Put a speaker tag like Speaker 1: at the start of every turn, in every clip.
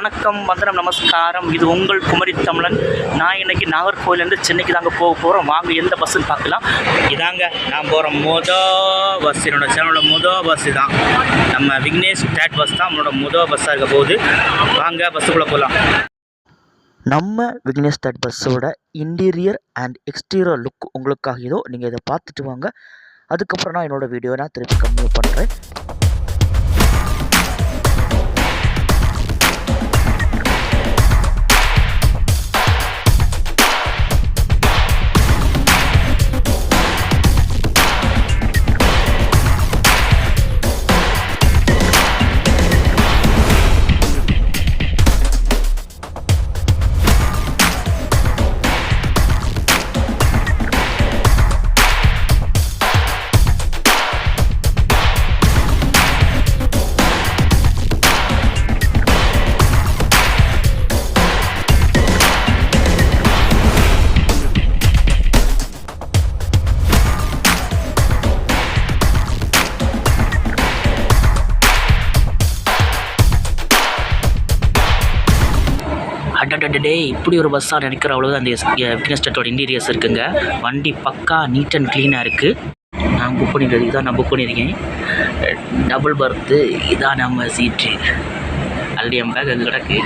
Speaker 1: வணக்கம் வந்தனம் நமஸ்காரம். இது உங்கள் குமரி தமிழன். நான் இன்னைக்கு நாகர்கோவிலேருந்து சென்னைக்கு தாங்க போக போகிறோம் வாங்க எந்த பஸ்ஸுன்னு பார்க்கலாம். இதாங்க நான் போகிற மொத பஸ் என்னோட சேனலோட மொத பஸ் தான் நம்ம விக்னேஷ் டேட் பஸ் தான் நம்மளோட மொத பஸ்ஸாக இருக்க போகுது. வாங்க பஸ்ஸுக்குள்ளே போகலாம் நம்ம விக்னேஷ் ஸ்டேட் பஸ்ஸோட இன்டீரியர் அண்ட் எக்ஸ்டீரியர் லுக் உங்களுக்காக ஏதோ நீங்கள் இதை பார்த்துட்டு வாங்க. அதுக்கப்புறம் நான் என்னோடய வீடியோ நான் திருப்பி கன்டினியூ பண்ணுறேன் அடடடே இப்படி ஒரு பஸ்ஸாக நினைக்கிற அவ்வளோ அந்த விக்னஸ் டட்டோட இன்டீரியர்ஸ் இருக்குங்க. வண்டி பக்கா நீட் அண்ட் க்ளீனாக இருக்குது நான் புக் பண்ணிடுறது இதான் நான் புக் பண்ணியிருக்கேன் டபுள் பர்த்து இதான் நம்ம சீட்டு ஆல்ரெடி என் பேக் அங்கே கிடக்கு.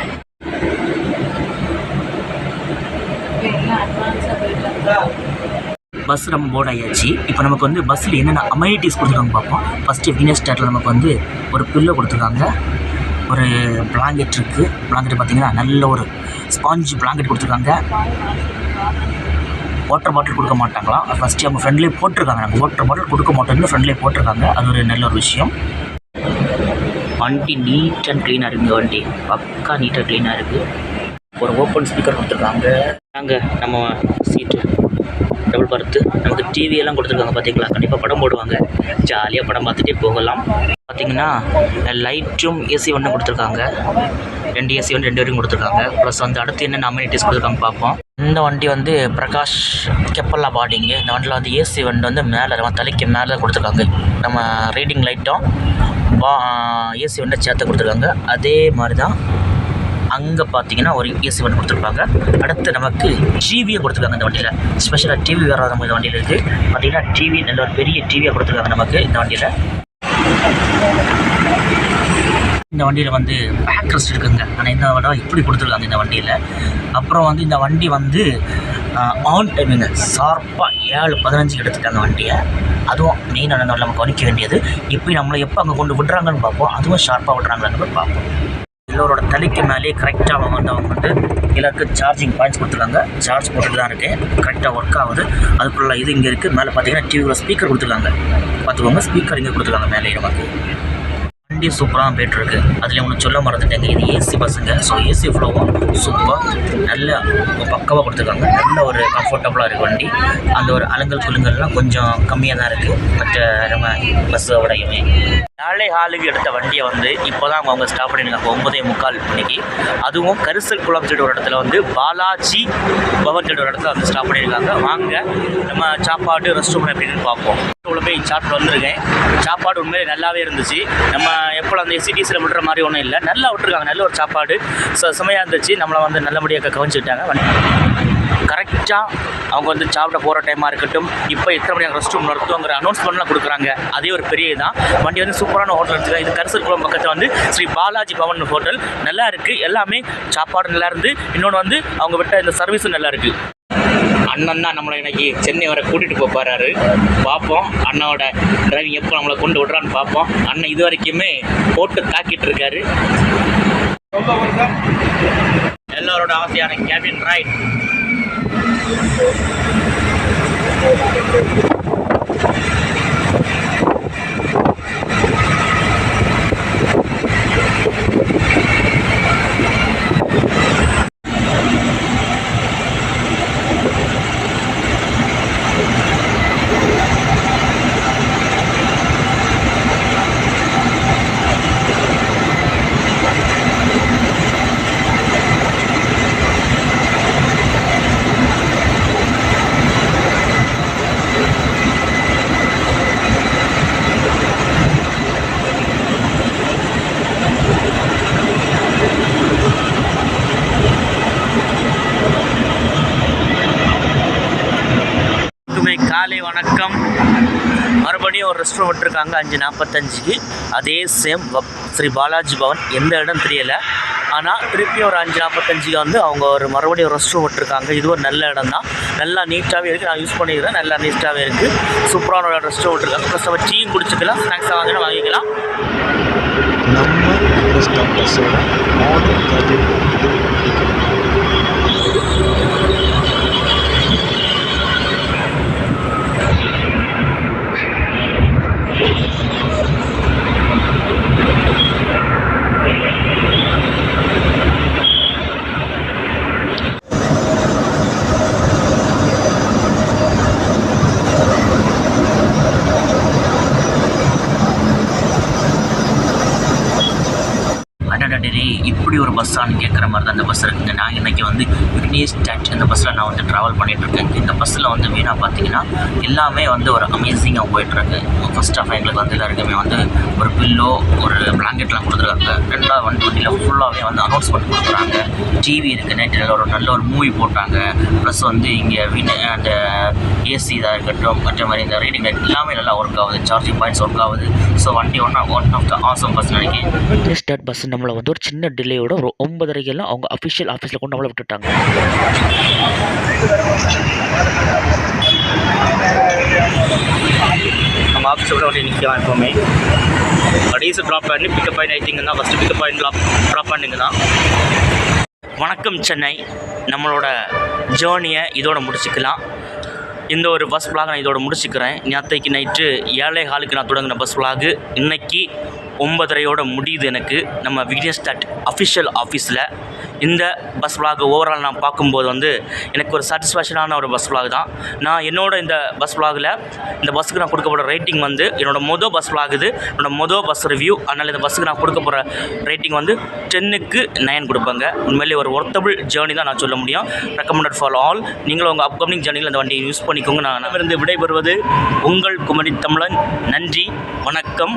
Speaker 1: பஸ் நம்ம போர்ட் ஆகியாச்சு இப்போ நமக்கு வந்து பஸ்ஸில் என்னென்ன அமைனிட்டிஸ் கொடுத்துருக்காங்க பார்ப்போம். ஃபஸ்ட்டு விக்னஸ் ஸ்டாட்டில் நமக்கு வந்து ஒரு பில்லோ கொடுத்துருக்காங்க. ஒரு பிளாங்கெட் இருக்குது பிளாங்கெட் பார்த்தீங்கன்னா நல்ல ஒரு ஸ்பாஞ்ச் பிளாங்கெட் கொடுத்துருக்காங்க. வாட்டர் பாட்டில் கொடுக்க மாட்டாங்களாம் ஃபஸ்ட்டு அவங்க ஃப்ரெண்ட்லேயே போட்டிருக்காங்க. நாங்கள் வாட்டர் பாட்டில் கொடுக்க மாட்டோம்னு ஃப்ரெண்ட்லேயே போட்டிருக்காங்க. அது ஒரு நல்ல ஒரு விஷயம். வண்டி நீட் அண்ட் க்ளீனாக இருக்குது வண்டி. பக்கா நீட்டாக க்ளீனாக இருக்குது ஒரு ஓப்பன் ஸ்பீக்கர் கொடுத்துருக்காங்க. நாங்கள் நம்ம சீட்டு டபுள் பர்த்து நமக்கு டிவியெல்லாம் கொடுத்துருக்காங்க பார்த்தீங்களா கண்டிப்பாக படம் போடுவாங்க. ஜாலியாக படம் பார்த்துட்டே போகலாம். பார்த்தீங்கன்னா லைட்டும் ஏசி ஒன்று கொடுத்துருக்காங்க. ரெண்டு ஏசி ஒன்று ரெண்டு வரைக்கும் கொடுத்துருக்காங்க. ப்ளஸ் வந்து அடுத்து என்னென்ன அம்யூனிட்டிஸ் கொடுத்துருக்காங்க பார்ப்போம். இந்த வண்டி வந்து பிரகாஷ் கெப்பல்லா பாடிங்க இந்த வண்டியில் வந்து ஏசி வண்டி வந்து மேலே நம்ம தலைக்கு மேலே கொடுத்துருக்காங்க. நம்ம ரீடிங் லைட்டும் பா ஏசி வண்டை சேர்த்து கொடுத்துருக்காங்க. அதே மாதிரி தான் அங்கே பார்த்தீங்கன்னா ஒரு ஏசி வண்டி கொடுத்துருப்பாங்க. அடுத்து நமக்கு டிவியை கொடுத்துருக்காங்க இந்த வண்டியில். ஸ்பெஷலாக டிவி வேறு நம்ம இந்த வண்டியில் இருக்குது பார்த்தீங்கன்னா டிவி நல்ல ஒரு பெரிய டிவியாக கொடுத்துருக்காங்க நமக்கு இந்த வண்டியில். இந்த வண்டியில் வந்து பேக் ரெஸ்ட் இருக்குங்க ஆனால் இந்த விட இப்படி கொடுத்துருக்காங்க இந்த வண்டியில். அப்புறம் வந்து இந்த வண்டி வந்து ஆன் டைமிங்கு ஷார்ப்பாக ஏழு பதினஞ்சுக்கு எடுத்துட்டாங்க வண்டியை. அதுவும் மெயின் அந்த நம்ம கவனிக்க வேண்டியது எப்படி நம்மளை எப்போ அங்கே கொண்டு விடுறாங்கன்னு பார்ப்போம். அதுவும் ஷார்ப்பாக விடுறாங்கன்னு பார்ப்போம். எல்லோரோட தலைக்கு மேலேயே கரெக்டாக அவங்க வந்து அவங்க வந்து எல்லாருக்கும் சார்ஜிங் பாயிண்ட்ஸ் கொடுத்துருக்காங்க. சார்ஜ் போட்டுட்டு தான் இருக்கேன். கரெக்டாக ஒர்க் ஆகுது. அதுக்குள்ள இது இங்கே இருக்குது மேலே பார்த்தீங்கன்னா டிவியில் ஸ்பீக்கர் கொடுத்துருக்காங்க. பார்த்துக்கோங்க ஸ்பீக்கர் இங்கே கொடுத்துருக்காங்க மேலே நமக்கு. வண்டி சூப்பராக போயிட்டுருக்கு. அதில் ஒன்று சொல்ல மறந்துட்டேங்க. இது ஏசி பஸ்ஸுங்க. ஸோ ஏசி ஃப்ளோவும் சூப்பராக நல்ல பக்கவாக கொடுத்துருக்காங்க. நல்ல ஒரு கம்ஃபர்டபுளாக இருக்குது வண்டி. அந்த ஒரு அலங்கல் குலுங்கல்லாம் கொஞ்சம் கம்மியாக தான் இருக்குது மற்ற நம்ம பஸ்ஸோடையுமே நாளை ஹாலுக்கு எடுத்த வண்டியை வந்து இப்போ தான் அவங்க ஸ்டாப் பண்ணியிருக்காங்க. ஒன்பதே முக்கால் மணிக்கு. அதுவும் கரிசல் குளம் சொல்லிட்டு ஒரு இடத்துல வந்து பாலாஜி பவன் சொல்லிட்டு ஒரு இடத்துல வந்து ஸ்டாப் பண்ணியிருக்காங்க. வாங்க நம்ம சாப்பாடு ரெஸ்ட் ரூம் எப்படின்னு பார்ப்போம். உள்ள போய் சாப்பிட்டு வந்திருக்கேன். சாப்பாடு உண்மையிலே நல்லாவே இருந்துச்சு. நம்ம எப்போ அந்த சிட்டிஸில் விடுற மாதிரி ஒன்றும் இல்லை. நல்லா விட்டுருக்காங்க. நல்ல ஒரு சாப்பாடு. ச செமையாக இருந்துச்சு. நம்மளை வந்து நல்லபடியாக கவனிச்சுக்கிட்டாங்க. கரெக்டாக அவங்க வந்து சாப்பிட போகிற டைமாக இருக்கட்டும். இப்போ எத்தனை மணி ரெஸ்ட் ரூம் நடத்துவோங்கிற அனௌன்ஸ்மெண்ட்லாம் கொடுக்குறாங்க. அதே ஒரு பெரிய தான் வண்டி வந்து சூப்பரான ஹோட்டல் இருக்குது இது கரிசல் குளம் பக்கத்தில் வந்து ஸ்ரீ பாலாஜி பவன் ஹோட்டல் நல்லா இருக்குது எல்லாமே சாப்பாடு நல்லா இருந்து இன்னொன்று வந்து அவங்க விட்ட இந்த சர்வீஸும் நல்லா இருக்குது அண்ணன் தான் நம்மளை இன்னைக்கு சென்னை வரை கூட்டிகிட்டு போக போகிறாரு பார்ப்போம். அண்ணனோட டிரைவிங் எப்போ நம்மளை கொண்டு விடுறான்னு பார்ப்போம். அண்ணன் இது வரைக்குமே போட்டு தாக்கிட்டு இருக்காரு. எல்லோரோட ஆசையான கேபின் ரைட் Thank you. காலை வணக்கம். மறுபடியும் ஒரு ரெஸ்டாரண்ட் விட்டுருக்காங்க அஞ்சு நாற்பத்தஞ்சுக்கு அதே சேம் ஸ்ரீ பாலாஜி பவன். எந்த இடம் தெரியலை. ஆனால் திருப்பியும் ஒரு அஞ்சு நாற்பத்தஞ்சுக்கு வந்து அவங்க ஒரு மறுபடியும் ஒரு ரூம் விட்டுருக்காங்க. இது ஒரு நல்ல இடம் தான் நல்லா நீட்டாகவே இருக்குது நான் யூஸ் பண்ணிக்கிறேன். நல்லா நீட்டாகவே இருக்குது சூப்பரான ஒரு ரெஸ்டாரண்ட் விட்டுருக்காங்க. ப்ளஸ் நம்ம டீ குடிச்சிக்கலாம். ஸ்நாக்ஸாக வாங்கினா வாங்கிக்கலாம்.
Speaker 2: நம்ம பஸ்
Speaker 1: இப்படி ஒரு பஸ்ஸான்னு கேட்குற மாதிரி தான் அந்த பஸ் இருக்குங்க நான் இன்றைக்கி வந்து விக்னேஷ் டச் இந்த பஸ்ஸில் நான் வந்து ட்ராவல் பண்ணிகிட்டு இருக்கேன். இந்த பஸ்ஸில் வந்து மெயினாக பார்த்தீங்கன்னா எல்லாமே வந்து ஒரு அமேசிங்காக போயிட்டுருக்கு ஃபர்ஸ்ட் ஆஃப் எங்களுக்கு வந்து எல்லாருக்குமே வந்து ஒரு பில்லோ ஒரு பிளாங்கெட்லாம் கொடுத்துருக்காங்க. ரெண்டாவது வந்து வண்டியில் ஃபுல்லாகவே வந்து அனௌன்ஸ்மெண்ட் கொடுக்குறாங்க. டிவி இருக்குது நைட்டில் ஒரு நல்ல ஒரு மூவி போட்டாங்க. ப்ளஸ் வந்து இங்கே வின் அந்த ஏசி இதாக இருக்கட்டும் மற்ற மாதிரி இந்த ரீடிங் லைட் எல்லாமே நல்லா ஒர்க் ஆகுது. சார்ஜிங் பாயிண்ட்ஸ் ஒர்க் ஆகுது. ஸோ வண்டி one one of the awesome bus நினைக்கிறேன்.
Speaker 3: ஸ்டேட் பஸ் நம்மளை வந்து ஒரு சின்ன டிலேயோட ஒரு ஒன்பதரைக்கெல்லாம் அவங்க அஃபிஷியல் ஆஃபீஸில் கொண்டு நம்மளை விட்டுட்டாங்க.
Speaker 1: நம்ம ஆஃபீஸோட விட வண்டி நிற்கலாம் எப்போவுமே. கடைசி ட்ராப் பண்ணி பிக்கப் பாயிண்ட் ஐட்டிங்க தான். First pickup point drop drop பண்ணிங்க தான். வணக்கம் சென்னை. நம்மளோட ஜேர்னியை இதோட முடிச்சுக்கலாம். இந்த ஒரு பஸ் vlog நான் இதோட முடிச்சுக்கிறேன். நேற்றைக்கு நைட்டு ஏழை ஹாலுக்கு நான் தொடங்கின பஸ் vlog இன்றைக்கி ஒன்பதரையோட முடியுது எனக்கு. நம்ம விக்னேஷ் தட் அஃபிஷியல் ஆஃபீஸில் இந்த பஸ் vlog ஓவரால் நான் பார்க்கும்போது வந்து எனக்கு ஒரு சாட்டிஸ்ஃபேக்ஷனான ஒரு பஸ் vlog தான். நான் என்னோட இந்த பஸ் vlogல இந்த பஸ்ஸுக்கு நான் கொடுக்க போகிற ரேட்டிங் வந்து என்னோட மொதல் பஸ் vlog இது. என்னோட மொதல் பஸ் ரிவ்யூ அதனால் இந்த பஸ்ஸுக்கு நான் கொடுக்க போகிற ரேட்டிங் வந்து டென்னுக்கு நைன் கொடுப்பாங்க. உண்மையிலே ஒரு ஒர்த்தபிள் ஜேர்னி தான் நான் சொல்ல முடியும். ரெக்கமெண்டட் ஃபார் ஆல் நீங்களும் உங்கள் அப்கமிங் ஜேர்னியில் இந்த வண்டியை யூஸ் பண்ணிக்கோங்க. நான் இருந்து விடைபெறுவது உங்கள் குமரி தமிழன் நன்றி வணக்கம்.